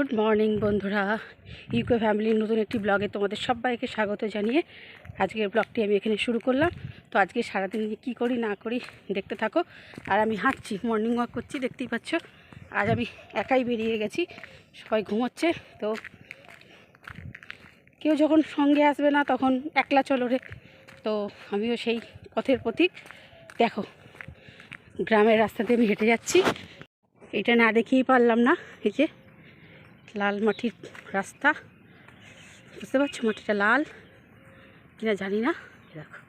Good morning বন্ধুরা। UCO ফ্যামিলির নতুন একটি ব্লগে তোমাদের সবাইকে স্বাগত জানিয়ে আজকের ব্লগটি আমি এখানে শুরু করলাম। তো আজকে সারাদিন কী করি, না করি দেখতে থাকো। আর আমি হাঁটছি মর্নিং ওয়াক করছি, দেখতেই পাচ্ছ। আজ আমি একাই বেরিয়ে গেছি, সবাই ঘুমোচ্ছে। তো কেউ যখন সঙ্গে আসবে না, তখন একলা চলো রে। তো আমিও সেই পথের প্রতীক দেখো, গ্রামের রাস্তাতে আমি হেঁটে যাচ্ছি। এটা না দেখেই পারলাম না, এই যে লাল মাটির রাস্তা। বুঝতে পারছ? মাটিটা লাল। কিনা জানি না। এই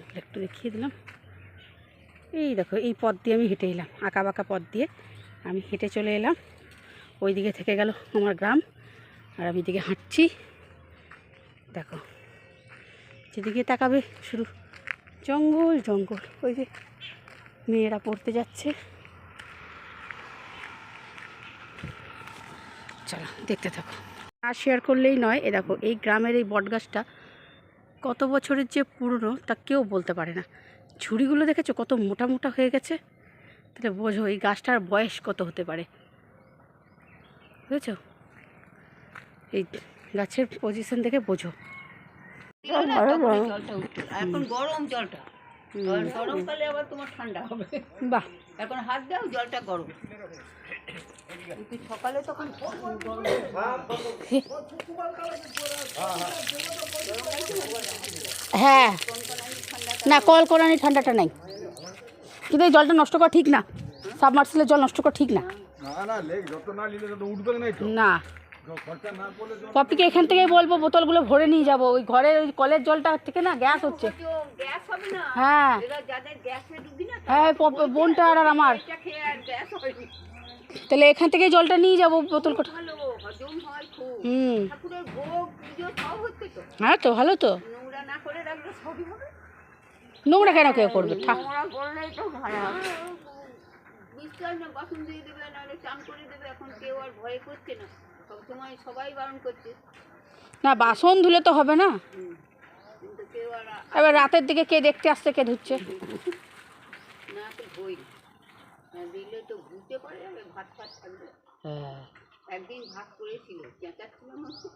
দেখো একটু দেখিয়ে দিলাম। এই দেখো, এই পথ দিয়ে আমি হেঁটে এলাম আঁকা বাঁকা পথ দিয়ে। আমি হেঁটে চলে এলাম ওই দিকে থেকে গেল আমার গ্রাম, আর আমি এদিকে হাঁটছি। দেখো, যেদিকে তাকাবে শুধু জঙ্গল জঙ্গল, ওই যে মেয়েরা পড়তে যাচ্ছে। চলো, দেখতে থাকো। আর শেয়ার করলেই নয়, এ দেখো, এই গ্রামের এই বটগাছটা কত বছরের যে পুরনো তা কেউ বলতে পারে না। ঝুড়িগুলো দেখেছ? কত মোটা মোটা হয়ে গেছে? তাহলে বোঝো এই গাছটার বয়স কত হতে পারে। বুঝেছ? এই গাছের পজিশন দেখে বোঝো। জলটা। এখন গরম জলটা গরমকালে আবার তোমার ঠান্ডা হবে। বাহ। এখন হাত দাও জলটা গরম। সকালে তখন হ্যাঁ। না কল করানি ঠান্ডাটা নাই। কিন্তু এই জলটা নষ্ট করা ঠিক না। সাবমার্সিলের জল নষ্ট করা ঠিক না। না। পপিকে এখান থেকেই বলব বোতলগুলো ভরে নিয়ে যাব। ওই ঘরে ওই কলের জলটা থেকে না গ্যাস হচ্ছে। হ্যাঁ। হ্যাঁ পপ- বোনটা আর আর আমার। তাহলে এখান থেকে জলটা নিয়ে যাব বোতল কোটা। হুম। হ্যাঁ তো ভালো তো। নোংরা কেন কেউ করবে? না বাসন ধুলে তো হবে না। এবার রাতের দিকে কে দেখতে আসছে কে ধুচ্ছে? না। দিলে তো বুঝতে পারে যাবে ভাত ফাত থাকবে হ্যাঁ। একদিন ভাত করেছিল চেঁচাচ্ছিলাম হচ্ছে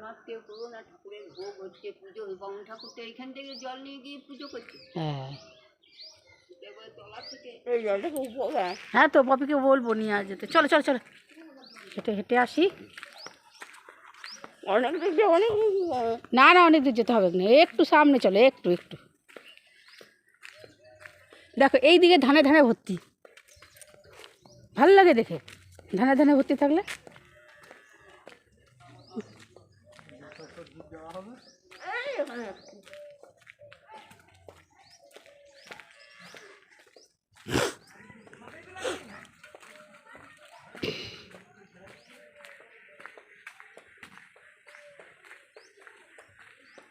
ভাত কেউ করো না ঠাকুরের ভোগ হচ্ছে পুজো বামুন ঠাকুর তো এইখান থেকে জল নিয়ে গিয়ে পুজো করছে। হ্যাঁ। হ্যাঁ তো পপিকে বলব নিয়ে আজ যেতে। চলো চলো চলো। হেঁটে হেঁটে আসি। অনেক বেশি অনেক না না অনেক দূর যেতে হবে না। একটু সামনে চলো একটু একটু। দেখো, এই দিকে ধানে ধানে ভর্তি। ভালো লাগে দেখে। ধানে ধানে ভর্তি থাকলে?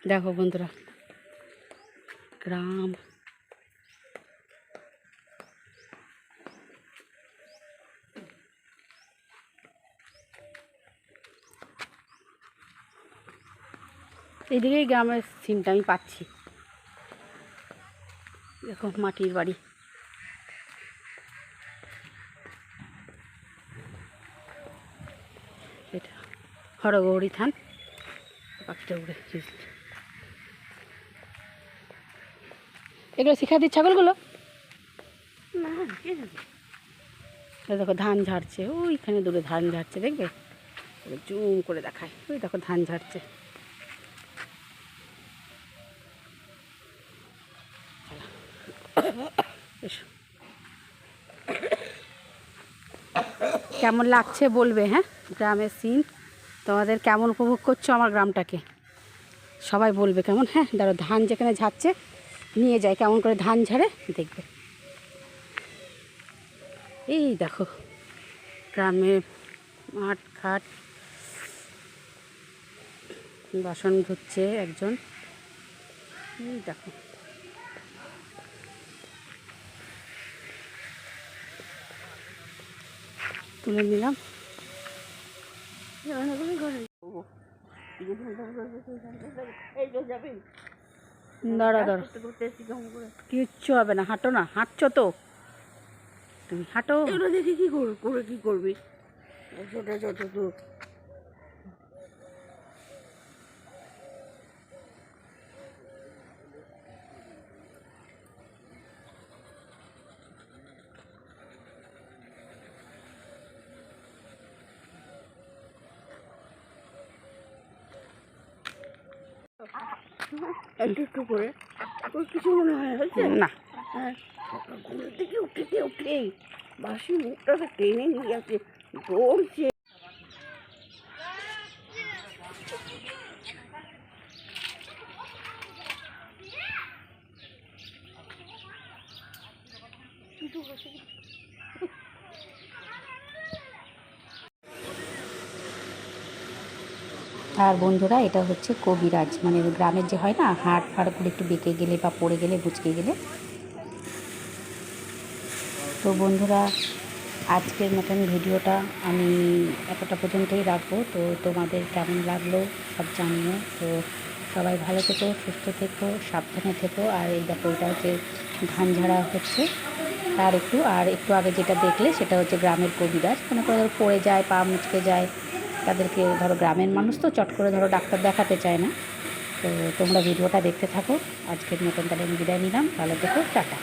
দেখো বন্ধুরা, গ্রাম এইদিকেই গ্রামের সিনটা আমি পাচ্ছি। দেখো মাটির বাড়ি। এটা হরগৌরী থান। পাখিটা উড়ে এগুলো শিখা দিচ্ছে ছাগলগুলো দেখো ধান ঝাড়ছে ওইখানে দূরে ধান ঝাড়ছে দেখবে? জুম করে দেখায়। ওই দেখো ধান ঝাড়ছে। কেমন লাগছে বলবে হ্যাঁ? গ্রামের সিন তোমাদের কেমন উপভোগ করছ আমার গ্রামটাকে? সবাই বলবে কেমন হ্যাঁ? ধরো ধান যেখানে ঝাড়ছে, নিয়ে যায়, কেমন করে ধান ঝাড়ে, দেখবে। এই দেখো, গ্রামে মাঠ, ঘাট। বাসন ধুচ্ছে একজন। এই দেখো। তুলে নিলাম। কিচ্ছু হবে না, হাঁটো না, হাঁটছো তো। তুমি হাঁটো। দেখি কি করে কি করবি? ছোট একটু একটু করে। তোর কিছু মনে হয়? হয়েছে? না। হ্যাঁ। ঘুম থেকে উঠেতে উঠেই বাসি মুখটাকে টেনে নিয়ে যাচ্ছে দৌড়ছে। আর বন্ধুরা, এটা হচ্ছে কবিরাজ। মানে গ্রামের যে হয় না, হাড় ফাড় করে একটু বেঁকে গেলে বা পড়ে গেলে, বুচকে গেলে। তো বন্ধুরা, আজকের মতন ভিডিওটা আমি এতটা পর্যন্তই রাখব। তো তোমাদের কেমন লাগল সব জানিও। তো সবাই ভালো থেকো, সুস্থ থেকো, সাবধানে থেকো। আর এই দেখো এটা হচ্ছে ধান ঝাড়া হচ্ছে, তার একটু, আর একটু আগে যেটা দেখলে, সেটা হচ্ছে গ্রামের কবিরাজ। মনে করে, পড়ে যায়, পা মুচকে যায়। তাদেরকে ধরো গ্রামের মানুষ তো চট করে ধরো ডাক্তার দেখাতে চায় না। তো তোমরা ভিডিওটা দেখতে থাকো। আজকের মতন তাহলে আমি বিদায় নিলাম। ভালো থেকো, টাটা।